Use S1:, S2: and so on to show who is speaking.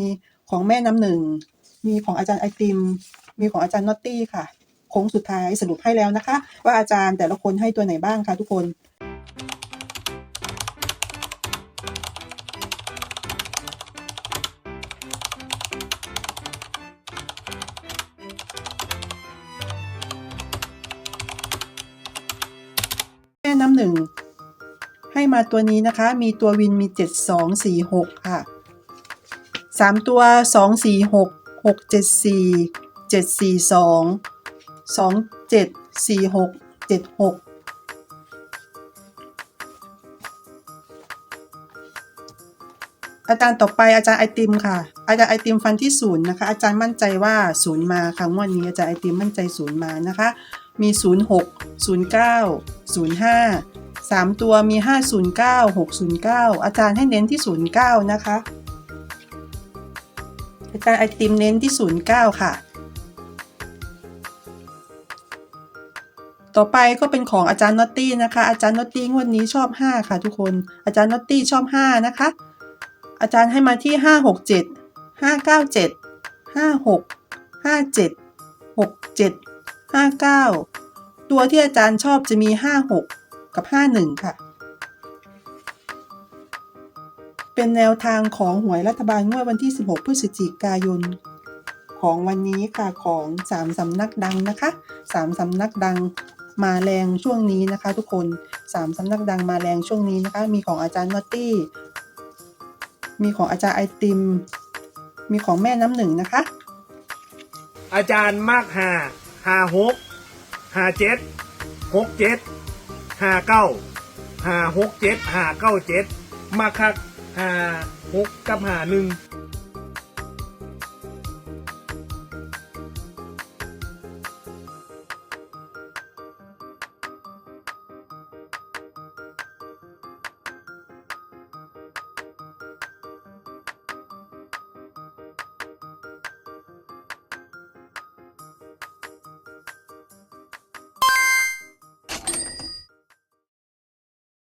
S1: ีของแม่น้ำหนึ่ง มีของอาจารย์ไอติม มีของอาจารย์นอตตี้ค่ะโค้งสุดท้ายสรุปให้แล้วนะคะ ว่าอาจารย์แต่ละคนให้ตัวไหนบ้างคะทุกคนแม่น้ำหนึ่งให้มาตัวนี้นะคะ มีตัววินมีเจ็ดสองสี่หกค่ะ สามตัวสองสี่หกหกเจ็ดสี่เจ็ดสี่สองสองเจ็ดสี่หกเจ็ดหกอาจารย์ต่อไปอาจารย์ไอติมค่ะ อาจารย์ไอติมฟันที่ศูนย์นะคะ อาจารย์มั่นใจว่าศูนย์มาค่ะงวดนี้อาจารย์ไอติมมั่นใจศูนย์มานะคะ มี 06 09 05 3 ตัวมี 509 609 อาจารย์ให้เน้นที่ 09 นะคะ อาจารย์ไอติมเน้นที่ 09 ค่ะ ต่อไปก็เป็นของอาจารย์นอตตี้นะคะ อาจารย์นอตตี้งวดนี้ชอบ 5 ค่ะทุกคน อาจารย์นอตตี้ชอบ 5 นะคะ อาจารย์ให้มาที่ 567 597 56 57 67 59 ตัวที่อาจารย์ชอบจะมี 56 กับ 51 ค่ะ เป็นแนวทางของหวยรัฐบาลงวดวันที่ 16 พฤศจิกายน ของวันนี้ค่ะของ3สำนักดังนะคะ3สำนักดังมาแรงช่วงนี้นะคะ ทุกคน3สำนักดังมาแรงช่วงนี้นะคะ มีของอาจารย์นอตตี้ มีของอาจารย์ไอติม มีของแม่น้ำหนึ่งนะคะ
S2: อาจารย์มากหาหาหกหาเจ็ดหกเจ็ดหาเก้าหาหกเจ็ดหาเก้าเจ็ดมาคัก หาหกกับหาหนึ่ง